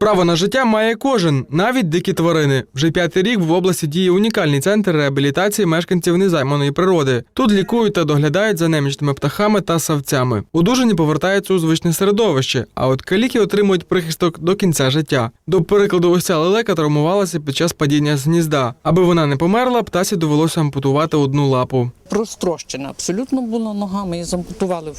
Право на життя має кожен, навіть дикі тварини. Вже п'ятий рік в області діє унікальний центр реабілітації мешканців незайманої природи. Тут лікують та доглядають за немічними птахами та савцями. Удужені повертаються у звичне середовище, а от каліки отримують прихисток до кінця життя. До прикладу, ось лелека травмувалася під час падіння з гнізда. Аби вона не померла, птасі довелося ампутувати одну лапу. Розтрощена абсолютно була нога. Ми її зампутували в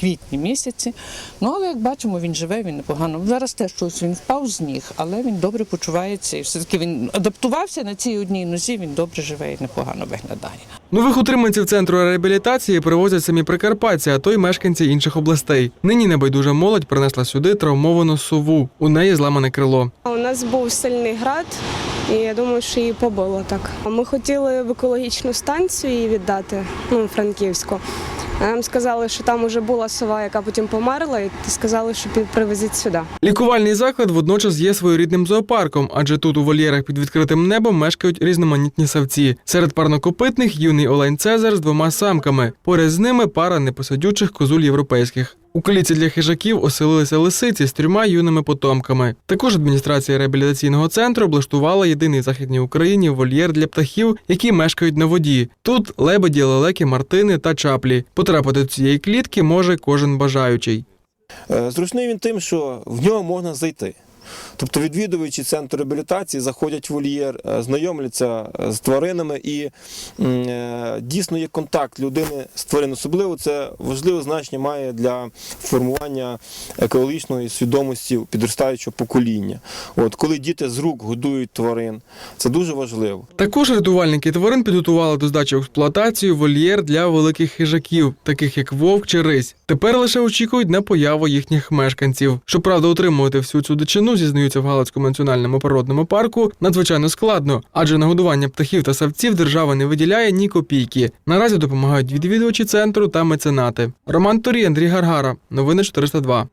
квітні місяці. Ну але як бачимо, він живе, він непогано. Зараз теж щось він впав з ніг, але він добре почувається. І все-таки він адаптувався на цій одній нозі. Він добре живе і непогано виглядає. Нових утриманців центру реабілітації привозять самі прикарпатці, а то й мешканці інших областей. Нині небайдужа молодь принесла сюди травмовану сову. У неї зламане крило. У нас був сильний град, і я думаю, що її побило так. Ми хотіли в екологічну станцію її віддати, ну, Франківську. Нам сказали, що там вже була сова, яка потім померла, і сказали, що привезіть сюди. Лікувальний заклад водночас є своєрідним зоопарком, адже тут у вольєрах під відкритим небом мешкають різноманітні савці. Серед парнокопитних юний олень Цезар з двома самками. Поряд з ними пара непосадючих козуль європейських. У кліці для хижаків оселилися лисиці з трьома юними потомками. Також адміністрація реабілітаційного центру облаштувала єдиний в західній Україні вольєр для птахів, які мешкають на воді. Тут лебеді, лелеки, мартини та чаплі. Потрапити до цієї клітки може кожен бажаючий. Е, Зручний він тим, що в нього можна зайти. Тобто відвідувачі центру реабілітації заходять в вольєр, е, знайомляться е, з тваринами і е, дійсно є контакт людини з твариною. Особливо це важливе значення має для формування екологічної свідомості підростаючого покоління. От коли діти з рук годують тварин, це дуже важливо. Також рятувальники тварин підготували до здачі в експлуатацію вольєр для великих хижаків, таких як вовк чи рись. Тепер лише очікують на появу їхніх мешканців. Щоправда, утримувати всю цю дичину зізнаються в Галицькому національному природному парку надзвичайно складно, адже на годування птахів та савців держава не виділяє ні копійки. Наразі допомагають відвідувачі центру та меценати. Роман Торі, Андрій Гаргара. Новини 402.